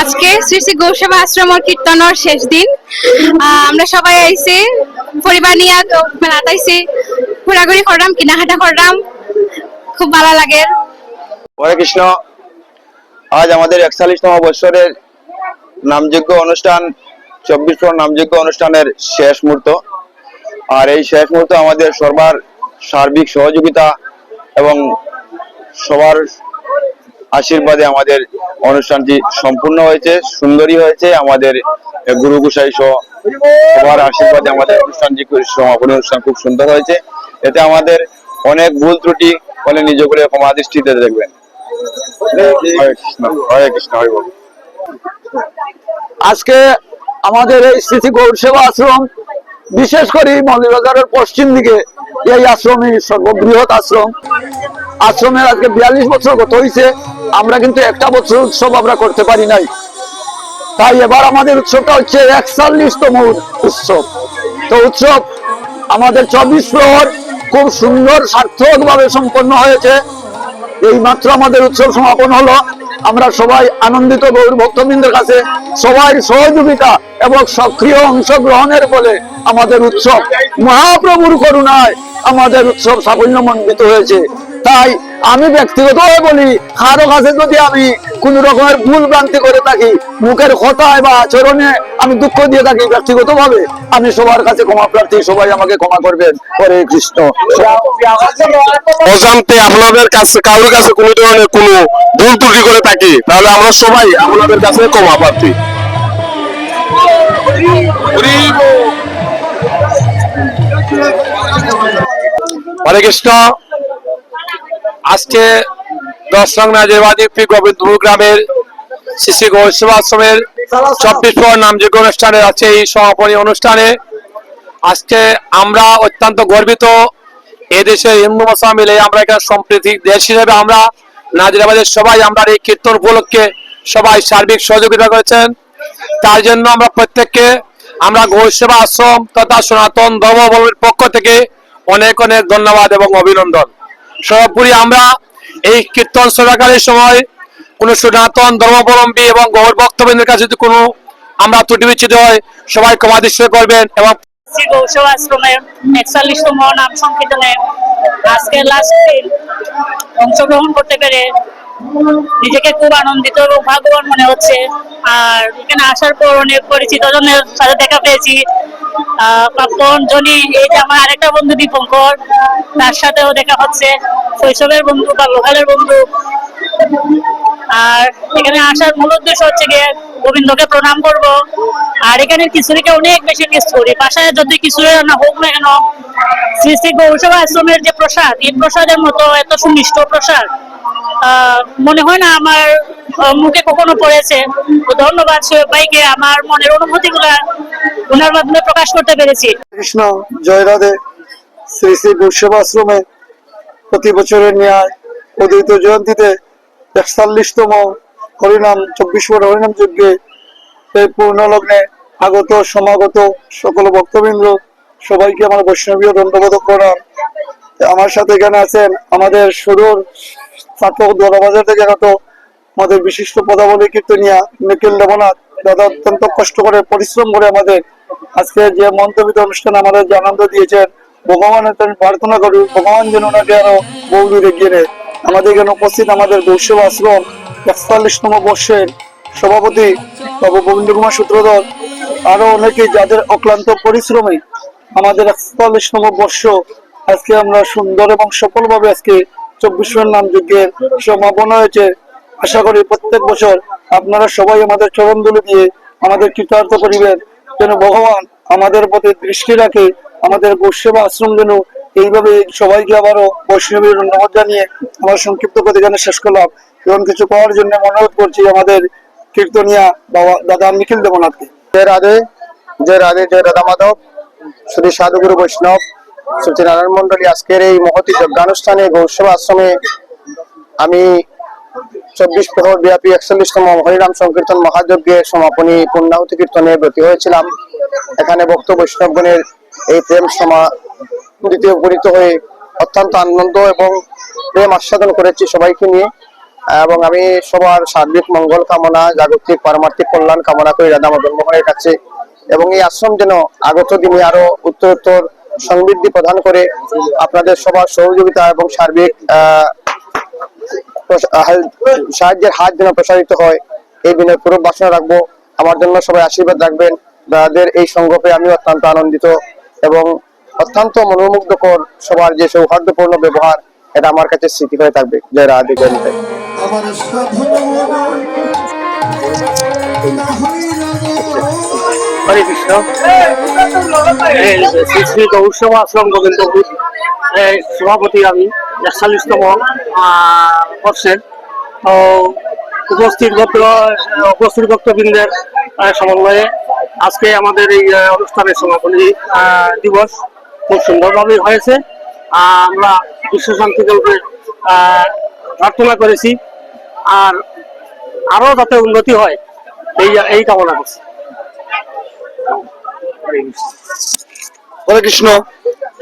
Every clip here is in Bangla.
আজকে শ্রী শ্রী গৌসেবা আশ্রমর কীর্তনের শেষ দিন। আমরা সবাই আইছি পরিবার নিয়ে আইছি ঘোরাঘুরি করলাম, কেনাকাটা করলাম। খুব ভালো লাগে। হরে কৃষ্ণ, আজ আমাদের একচল্লিশতম বছরের নামযোগ্য অনুষ্ঠান চব্বিশ নামযোগ্য অনুষ্ঠানের শেষ মুহূর্ত। আর এই শেষ মুহূর্তে আমাদের সবার সার্বিক সহযোগিতা এবং সবার আশীর্বাদে আমাদের অনুষ্ঠানটি সম্পূর্ণ হয়েছে সুন্দরী হয়েছে। আমাদের গুরু গোসাই সহ সবার আশীর্বাদে আমাদের অনুষ্ঠানটি সমাপনী অনুষ্ঠান খুব সুন্দর হয়েছে। এতে আমাদের অনেক ভুল ত্রুটি নিজ করে ক্ষমা দৃষ্টিতে দেখবেন। কৃষ্ণ কৃষ্ণ বল। আজকে আমাদের এই স্মৃতি গৌর সেবা আশ্রম, বিশেষ করে মৌলিবাজারের পশ্চিম দিকে এই আশ্রমই সর্ববৃহৎ আশ্রম। আশ্রমের আজকে বিয়াল্লিশ বছর গত হয়েছে আমরা কিন্তু একটা বছর উৎসব আমরা করতে পারি নাই। তাই এবার আমাদের উৎসবটা হচ্ছে একচল্লিশতম উৎসব। তো উৎসব আমাদের চব্বিশ প্রহর খুব সুন্দর সার্থক ভাবে সম্পন্ন হয়েছে। এই মাত্র আমাদের উৎসব সমাপন হলো। আমরা সবাই আনন্দিত গৌর ভক্তবৃন্দের কাছে সবাই সহযোগিতা এবং সক্রিয় অংশগ্রহণের ফলে আমাদের উৎসব মহাপ্রভুর করুণায় আমাদের উৎসব সাফল্যমণ্ডিত হয়েছে। তাই আমি ব্যক্তিগতভাবে বলি, কারও কাছে যদি আমি কোন রকমের ভুল ভ্রান্তি করে থাকি, মুখের কথায় বা আচরণে আমি দুঃখ দিয়ে থাকি ব্যক্তিগতভাবে, আমি সবার কাছে ক্ষমা প্রার্থী, সবাই আমাকে ক্ষমা করবেন। হরে কৃষ্ণ। অজান্তে আপনাদের কাছে, কারোর কাছে কোনো ধরনের কোনো ভুল ত্রুটি করে থাকি, তাহলে আমরা সবাই আপনাদের কাছে ক্ষমা প্রার্থী। হরে কৃষ্ণ। আজকে দশ নং নাজিরবাদী পি গোবিন্দপুর গ্রামের শ্রী গৌরব আশ্রমের চব্বিশ পর নামযোগ্য অনুষ্ঠানে আছে এই সমাপনী অনুষ্ঠানে। আজকে আমরা অত্যন্ত গর্বিত এদেশে হিন্দু মুসলমান মিলে আমরা এখানে সম্প্রীতি দেশ হিসেবে আমরা নাজিরাবাদের সবাই আমরা এই কীর্তন উপলক্ষে সবাই সার্বিক সহযোগিতা করেছেন। তার জন্য আমরা প্রত্যেককে আমরা গৌরসেবা আশ্রম তথা সনাতন ধর্মাবলম্বীর পক্ষ থেকে অনেক অনেক ধন্যবাদ এবং অভিনন্দন। সর্বোপরি আমরা এই কীর্তন চলাকালীন সময় কোনো সনাতন ধর্মাবলম্বী এবং গৌর ভক্তবৃন্দের কাছে যদি কোনো আমরা ত্রুটি বিচ্ছিত হয়, সবাই ক্ষমা করবেন এবং শ্রী গৌসব আশ্রমের একচল্লিশতম নাম সংকীর্তনে আজকে লাস্ট দিন অংশগ্রহণ করতে পেরে নিজেকে খুব আনন্দিত এবং ভাগ্যবান মনে হচ্ছে। আর এখানে আসার পর অনেক পরিচিত জনের সাথে দেখা পেয়েছি। প্রাক্তন জনি, এই যে আমার আরেকটা বন্ধু দীপঙ্কর, তার সাথেও দেখা হচ্ছে। শৈশবের বন্ধু বা লোকালের বন্ধু। আর এখানে আসার মূল উদ্দেশ্য হচ্ছে গিয়ে গোবিন্দকে প্রণাম করব। আর এখানে খিচুড়িটা অনেক বেশি মিস করি। বাসায় যদি খিচুড়ি রান্না হোক না কেন, শ্রী শ্রী গৌরসভা আশ্রমের যে প্রসাদ, এই প্রসাদের মতো এত সুমিষ্ট প্রসাদ মনে হয় না আমার মুখে কখনো পড়েছে। তো ধন্যবাদ সোহেব ভাইকে আমার মনের অনুভূতি গুলা ওনার মাধ্যমে প্রকাশ করতে পেরেছি। কৃষ্ণ, জয় রাধে। শ্রী শ্রী বৈষ্ণব আশ্রমে প্রতি বছরের ন্যায় অদ্বৈত জয়ন্তীতে একচল্লিশতম হরিনাম চব্বিশ বড় হরিনাম যজ্ঞে এই পূর্ণ লগ্নে আগত, সমাগত সকল ভক্তবৃন্দ, সবাইকে আমার বৈষ্ণবীয় দণ্ডবোধ প্রণাম। আমার সাথে এখানে আছেন আমাদের সুদূর ছাত্র দোলাবাজার থেকে আমাদের বিশিষ্ট পদাবলী কীর্তনিয়া নিখিল দেবনাথ। দাদা, অত্যন্ত কষ্ট করে পরিশ্রম করে আমাদের আজকে যে মন্তব্য অনুষ্ঠানে আমাদের যে আনন্দ দিয়েছেন ভগবানের কাছে প্রার্থনা করি ভগবান যেন ওনাকে আরও বহু দূরে গিয়ে আমাদের এখানে উপস্থিত আমাদের বৈষ্ণব আশ্রম একচল্লিশতম বর্ষের সভাপতি বাবু গোবিন্দ কুমার সূত্রধর, আরও অনেকে যাদের অক্লান্ত পরিশ্রমে আমাদের একচল্লিশতম বর্ষ আজকে আমরা সুন্দর এবং সফলভাবে আজকে চব্বিশের নাম যজ্ঞের সমাপন হয়েছে। আশা করি প্রত্যেক বছর আপনারা সবাই আমাদের চরণ দুলে দিয়ে আমাদের কৃতার্থ করিবেন। যেন ভগবান আমাদের প্রতি দৃষ্টি রাখে, আমাদের বৈষ্ণব আশ্রম যেন এইভাবে সবাইকে আবারও বৈষ্ণবীর ধন্যবাদ জানিয়ে আমার সংক্ষিপ্ত প্রতিজ্ঞানে শেষ করলাম এবং কিছু করার জন্য অনুরোধ করছি আমাদের কীর্তনিয়া বাবা দাদা নিখিল দেবনাথকে। জয় রাধে জয় রাধে, জয় রাধা মাধব। শ্রী সাধুগুরু বৈষ্ণব। শ্রী নারায়ণ মন্ডলী, আজকের এই মহতি যজ্ঞানুষ্ঠানে গৌসেবা আশ্রমে আমি চব্বিশ প্রহর ব্যাপী একচল্লিশতম হরিনাম সংকীর্তন মহাযজ্ঞের সমাপনী পূর্ণাহুতি কীর্তনে ব্রতী হয়েছিলাম। এখানে ভক্ত বৈষ্ণবগণের এই প্রেম সমা দ্বিতীয় উপনীত হয়ে অত্যন্ত আনন্দ এবং প্রেম আস্বাদন করেছি সবাইকে নিয়ে। এবং আমি সবার সার্বিক মঙ্গল কামনা, জাগতিক পারমার্থিক কল্যাণ কামনা করি রাধা মদন মোহনের কাছে। এবং এই আশ্রম যেন আগত দিনে আরও উত্তরোত্তর সমৃদ্ধি প্রদান করে আপনাদের সবার সহযোগিতা এবং সার্বিক সাহায্যের হাত যেন প্রসারিত হয়, এই দিনের পুরো বাসনা রাখব। আমার জন্য সবাই আশীর্বাদ রাখবেন। তাদের এই সংগপে আমি অত্যন্ত আনন্দিত এবং অত্যন্ত মনোমুগ্ধকর সবার যে সৌহার্দ্যপূর্ণ ব্যবহার, এটা আমার কাছে স্মৃতি হয়ে থাকবে। জয় রাধে হরে কৃষ্ণ। গৌরসভা আশ্রম গোবিন্দপুর সভাপতি আমি, একচল্লিশতম বর্ষের। তো উপস্থিত ভক্ত উপস্থিত ভক্তবৃন্দের সমন্বয়ে আজকে আমাদের এই অনুষ্ঠানের সমাপনী দিবস খুব সুন্দরভাবে হয়েছে। আমরা বিশ্ব শান্তি কালকে প্রার্থনা করেছি। আর আরও যাতে উন্নতি হয়, এই এই কামনা করছি। হরে কৃষ্ণ।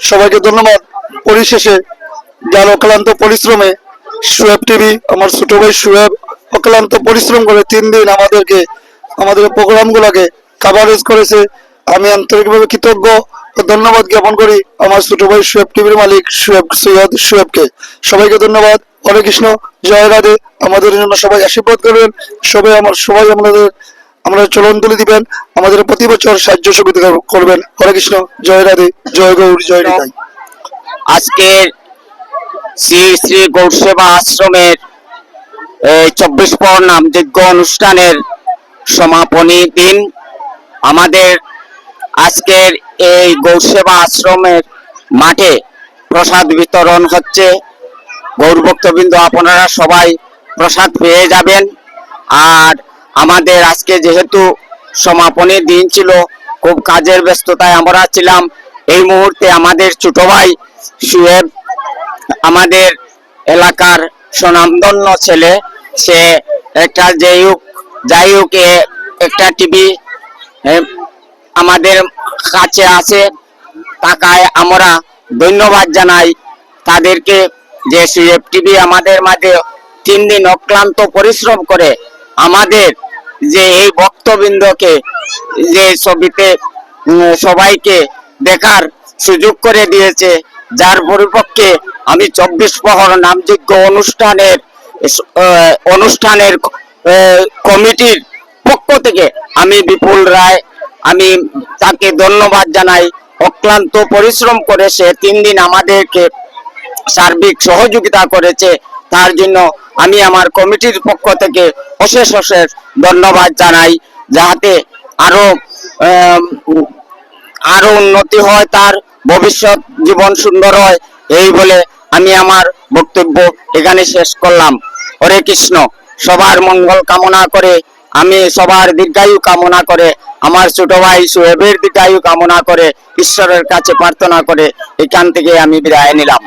সবাইকে ধন্যবাদ। পরিশেষে যার অক্লান্ত পরিশ্রমে সুয়েব টিভি, আমার ছোট ভাই সুয়েব অক্লান্ত পরিশ্রম করে তিন দিন আমাদেরকে, আমাদের প্রোগ্রাম গুলাকে কাভারেজ করেছে। আমি আন্তরিকভাবে কৃতজ্ঞ ধন্যবাদ জ্ঞাপন করি আমার ছোট ভাই সুয়েব টিভির মালিক সুয়েব সৈয়দ সুয়েবকে সবাইকে ধন্যবাদ। হরে কৃষ্ণ। জয় রাধে। আমাদের জন্য সবাই আশীর্বাদ করবেন। সবাই আমার, সবাই আমাদের আমরা চলন তুলে দিবেন, আমাদের প্রতি বছর সাহায্য সুবিধা করবেন। হরে কৃষ্ণ, জয় রাধে, জয় গৌর, জয় নিতাই। আজকের শ্রী শ্রী গৌরসেবা আশ্রমের চব্বিশ পর নামযজ্ঞ অনুষ্ঠানের সমাপনী দিন। আমাদের আজকের এই গৌরসেবা আশ্রমের মাঠে প্রসাদ বিতরণ হচ্ছে। গৌরভক্তবৃন্দ, আপনারা সবাই প্রসাদ পেয়ে যাবেন। আর আমাদের আজকে যেহেতু সমাপনী দিন ছিল, খুব কাজের ব্যস্ততায় আমরা ছিলাম। এই মুহূর্তে আমাদের ছোট ভাই সুয়েব আমাদের এলাকার স্বনামধন্য ছেলে, সে একটা যাই হোক যাই হোক একটা টিভি আমাদের কাছে আছে। টাকায় আমরা ধন্যবাদ জানাই তাদেরকে যে সুয়েব টিভি আমাদের মাঝে তিন দিন অক্লান্ত পরিশ্রম করে আমাদের যে এই ভক্তবৃন্দকে যে ছবিতে সবাইকে দেখার সুযোগ করে দিয়েছে, যার পরিপক্ষে আমি চব্বিশ প্রহর নামযোগ্য অনুষ্ঠানের অনুষ্ঠানের কমিটির পক্ষ থেকে আমি বিপুল রায়, আমি তাকে ধন্যবাদ জানাই। অক্লান্ত পরিশ্রম করে সে তিন দিন আমাদেরকে সার্বিক সহযোগিতা করেছে। তার জন্য আমি আমার কমিটির পক্ষ থেকে অশেষ অশেষ ধন্যবাদ জানাই যাতে আরও আরও উন্নতি হয়, তার ভবিষ্যৎ জীবন সুন্দর হয়, এই বলে আমি আমার বক্তব্য এখানে শেষ করলাম। হরে কৃষ্ণ, সবার মঙ্গল কামনা করে, আমি সবার দীর্ঘায়ু কামনা করে, আমার ছোট ভাই সুহেবের দীর্ঘায়ু কামনা করে, ঈশ্বরের কাছে প্রার্থনা করে, এখান থেকে আমি বিদায় নিলাম।